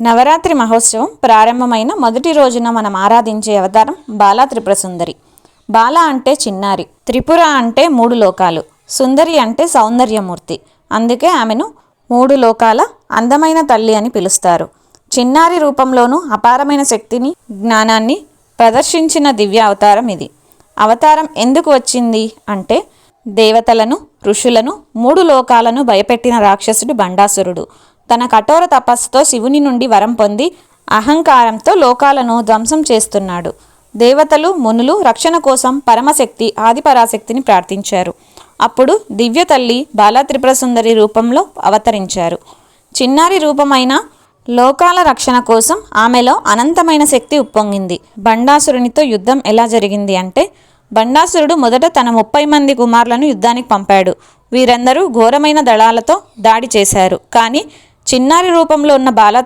నవరాత్రి మహోత్సవం ప్రారంభమైన మొదటి రోజున మనం ఆరాధించే అవతారం బాలా త్రిపుర సుందరి. బాల అంటే చిన్నారి త్రిపుర అంటే మూడు లోకాలు సుందరి అంటే సౌందర్యమూర్తి. అందుకే ఆమెను మూడు లోకాల అందమైన తల్లి అని పిలుస్తారు. చిన్నారి రూపంలోనూ అపారమైన శక్తిని జ్ఞానాన్ని ప్రదర్శించిన దివ్య అవతారం ఇది. అవతారం ఎందుకు వచ్చింది అంటే దేవతలను ఋషులను మూడు లోకాలను భయపెట్టిన రాక్షసుడు బండాసురుడు. తన కఠోర తపస్సుతో శివుని నుండి వరం పొంది అహంకారంతో లోకాలను ధ్వంసం చేస్తున్నాడు. దేవతలు మునులు రక్షణ కోసం పరమశక్తి ఆదిపరాశక్తిని ప్రార్థించారు. అప్పుడు దివ్య తల్లి బాలా రూపంలో అవతరించారు. చిన్నారి రూపమైన లోకాల రక్షణ కోసం ఆమెలో అనంతమైన శక్తి ఉప్పొంగింది. బండాసురునితో యుద్ధం ఎలా జరిగింది అంటే బండాసురుడు మొదట తన ముప్పై మంది కుమారులను యుద్ధానికి పంపాడు. వీరందరూ ఘోరమైన దళాలతో దాడి చేశారు. కానీ చిన్నారి రూపంలో ఉన్న బాలా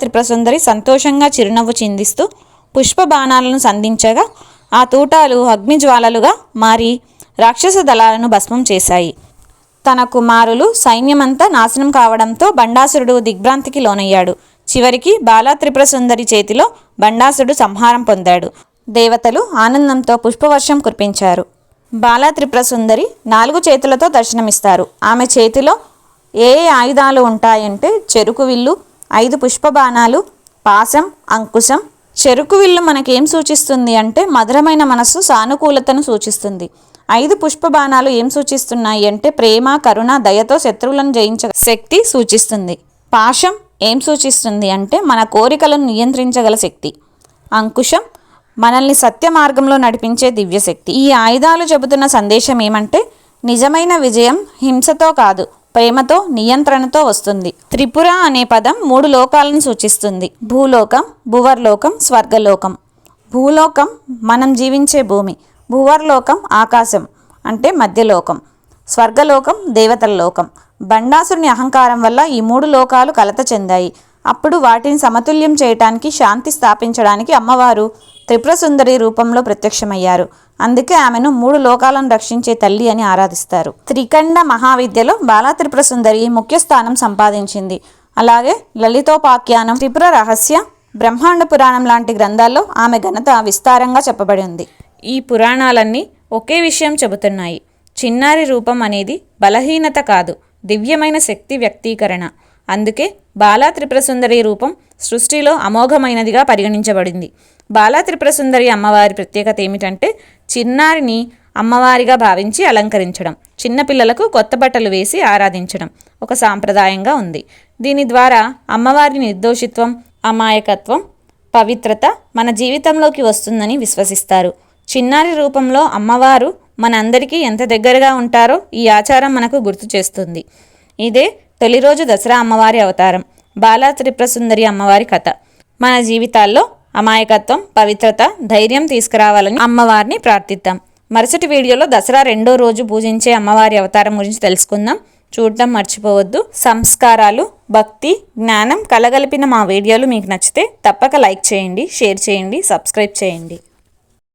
సంతోషంగా చిరునవ్వు చిందిస్తూ పుష్ప బాణాలను సంధించగా ఆ తూటాలు అగ్నిజ్వాలలుగా మారి రాక్షస దళాలను భస్మం చేశాయి. తన కుమారులు సైన్యమంతా నాశనం కావడంతో బండాసురుడు దిగ్భ్రాంతికి లోనయ్యాడు. చివరికి బాలా త్రిపుర సుందరి చేతిలో బండాసురుడు సంహారం పొందాడు. దేవతలు ఆనందంతో పుష్పవర్షం కురిపించారు. బాలాత్రిపుల సుందరి నాలుగు చేతులతో దర్శనమిస్తారు. ఆమె చేతిలో ఏ ఏ ఆయుధాలు ఉంటాయంటే చెరుకు విల్లు ఐదు పుష్ప బాణాలు పాశం అంకుశం. చెరుకు విల్లు మనకేం సూచిస్తుంది అంటే మధురమైన మనస్సు సానుకూలతను సూచిస్తుంది. ఐదు పుష్ప బాణాలు ఏం సూచిస్తున్నాయి అంటే ప్రేమ కరుణ దయతో శత్రువులను జయించ శక్తి సూచిస్తుంది. పాశం ఏం సూచిస్తుంది అంటే మన కోరికలను నియంత్రించగల శక్తి. అంకుశం మనల్ని సత్య మార్గంలో నడిపించే దివ్యశక్తి. ఈ ఆయుధాలు చెబుతున్న సందేశం ఏమంటే నిజమైన విజయం హింసతో కాదు ప్రేమతో నియంత్రణతో వస్తుంది. త్రిపుర అనే పదం మూడు లోకాలను సూచిస్తుంది. భూలోకం భువర్లోకం స్వర్గలోకం. భూలోకం మనం జీవించే భూమి భువర్లోకం ఆకాశం అంటే మధ్యలోకం. స్వర్గలోకం దేవతల లోకం. బండాసుని అహంకారం వల్ల ఈ మూడు లోకాలు కలత చెందాయి. అప్పుడు వాటిని సమతుల్యం చేయటానికి శాంతి స్థాపించడానికి అమ్మవారు త్రిపుర సుందరి రూపంలో ప్రత్యక్షమయ్యారు. అందుకే ఆమెను మూడు లోకాలను రక్షించే తల్లి అని ఆరాధిస్తారు. త్రికండ మహావిద్యలో బాలా త్రిపుర సుందరి ముఖ్య స్థానం సంపాదించింది. అలాగే లలితోపాఖ్యానం త్రిపుర రహస్య బ్రహ్మాండ పురాణం లాంటి గ్రంథాల్లో ఆమె ఘనత విస్తారంగా చెప్పబడి ఉంది. ఈ పురాణాలన్నీ ఒకే విషయం చెబుతున్నాయి. చిన్నారి రూపం అనేది బలహీనత కాదు దివ్యమైన శక్తి వ్యక్తీకరణ. అందుకే బాలా రూపం సృష్టిలో అమోఘమైనదిగా పరిగణించబడింది. బాలా త్రిపురసుందరి అమ్మవారి ప్రత్యేకత ఏమిటంటే చిన్నారిని అమ్మవారిగా భావించి అలంకరించడం చిన్నపిల్లలకు కొత్త బట్టలు వేసి ఆరాధించడం ఒక సాంప్రదాయంగా ఉంది. దీని ద్వారా అమ్మవారి నిర్దోషిత్వం అమాయకత్వం పవిత్రత మన జీవితంలోకి వస్తుందని విశ్వసిస్తారు. చిన్నారి రూపంలో అమ్మవారు మనందరికీ ఎంత దగ్గరగా ఉంటారో ఈ ఆచారం మనకు గుర్తు చేస్తుంది. ఇదే తొలి రోజు దసరా అమ్మవారి అవతారం. బాలా త్రిప్రసుందరి అమ్మవారి కథ. మన జీవితాల్లో అమాయకత్వం పవిత్రత ధైర్యం తీసుకురావాలని అమ్మవారిని ప్రార్థిద్దాం. మరుసటి వీడియోలో దసరా రెండో రోజు పూజించే అమ్మవారి అవతారం గురించి తెలుసుకుందాం. చూడటం మర్చిపోవద్దు. సంస్కారాలు భక్తి జ్ఞానం కలగలిపిన మా వీడియోలు మీకు నచ్చితే తప్పక లైక్ చేయండి షేర్ చేయండి సబ్స్క్రైబ్ చేయండి.